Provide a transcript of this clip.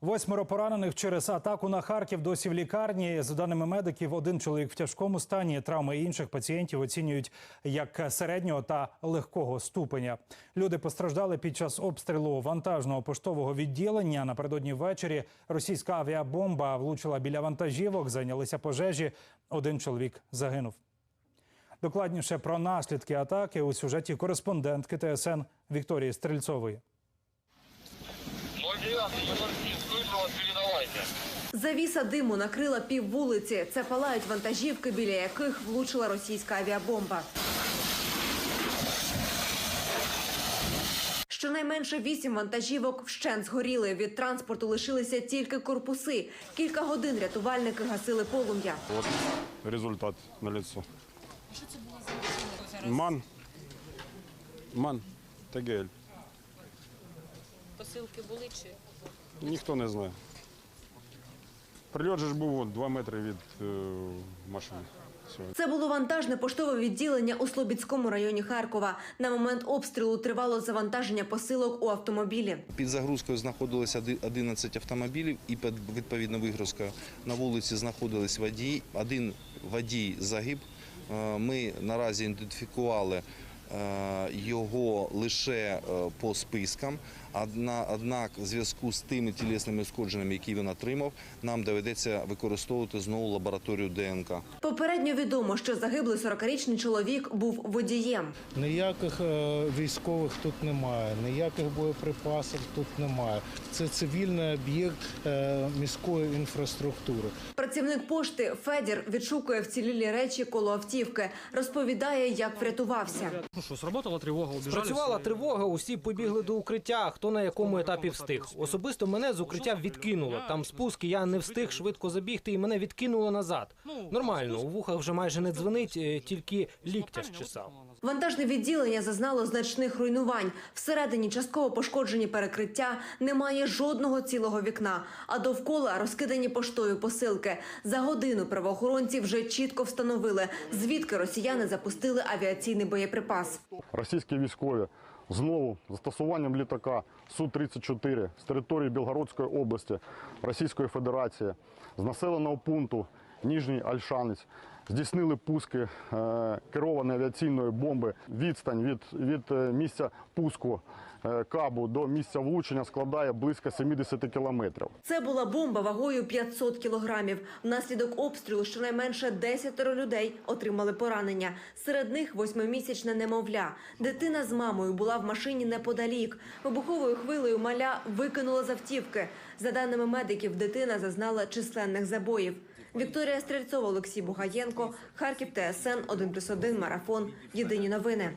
Восьмеро поранених через атаку на Харків досі в лікарні. За даними медиків, один чоловік в тяжкому стані. Травми інших пацієнтів оцінюють як середнього та легкого ступеня. Люди постраждали під час обстрілу вантажного поштового відділення. Напередодні ввечері російська авіабомба влучила біля вантажівок. Зайнялися пожежі. Один чоловік загинув. Докладніше про наслідки атаки у сюжеті кореспондентки ТСН Вікторії Стрельцової. 09 Юнорсин, слышу вас, передавайте. Завіса диму накрила пів вулиці. Це палають вантажівки, біля яких влучила російська авіабомба. Щонайменше вісім вантажівок вщент згоріли. Від транспорту лишилися тільки корпуси. Кілька годин рятувальники гасили полум'я. От результат на лицо. Ман. Ман. ТГЛ. Посилки були чи Ніхто не знає. Прильот же ж був от, 2 метри від е, машини. Це було вантажне поштове відділення у Слобідському районі Харкова. На момент обстрілу тривало завантаження посилок у автомобілі. Під загрузкою знаходилося оди- 11 автомобілів і під відповідно вигрузкою на вулиці знаходились водії. Один водій загиб. Е, Ми наразі ідентифікували його лише е, по спискам. Одна- Однак, в зв'язку з тими тілесними ушкодженнями, які він отримав, нам доведеться використовувати знову лабораторію ДНК. Попередньо відомо, що загиблий 40-річний чоловік був водієм. Ніяких е, військових тут немає, ніяких боєприпасів тут немає. Це цивільний об'єкт е, міської інфраструктури. Працівник пошти Федір відшукує вцілілі речі коло автівки. Розповідає, як врятувався. Ну що, сработала тривога, убіжали. Спрацювала тривога, усі побігли до укриття. Хто на якому етапі встиг. Особисто мене з укриття відкинуло. Там спуск, і я не встиг швидко забігти, і мене відкинуло назад. Нормально, у вухах вже майже не дзвенить, е, тільки ліктя щесав. Вантажне відділення зазнало значних руйнувань. Всередині частково пошкоджені перекриття, немає жодного цілого вікна. А довкола розкидані поштою посилки. За годину правоохоронці вже чітко встановили, звідки росіяни запустили авіаційний боєприпас. Російські військові знову застосуванням літака Су-34 з території Білгородської області Російської Федерації з населеного пункту Ніжній Альшанець здійснили пуски е, керованої авіаційної бомби. Відстань від, від е, місця пуску е, кабу до місця влучення складає близько 70 кілометрів. Це була бомба вагою 500 кілограмів. Внаслідок обстрілу щонайменше 10 людей отримали поранення. Серед них восьмимісячне немовля. Дитина з мамою була в машині неподалік. Вибуховою хвилею маля викинула з автівки. За даними медиків, дитина зазнала численних забоїв. Вікторія Стрельцова, Олексій Бугаєнко, Харків ТСН 1+,1 Марафон. Єдині новини.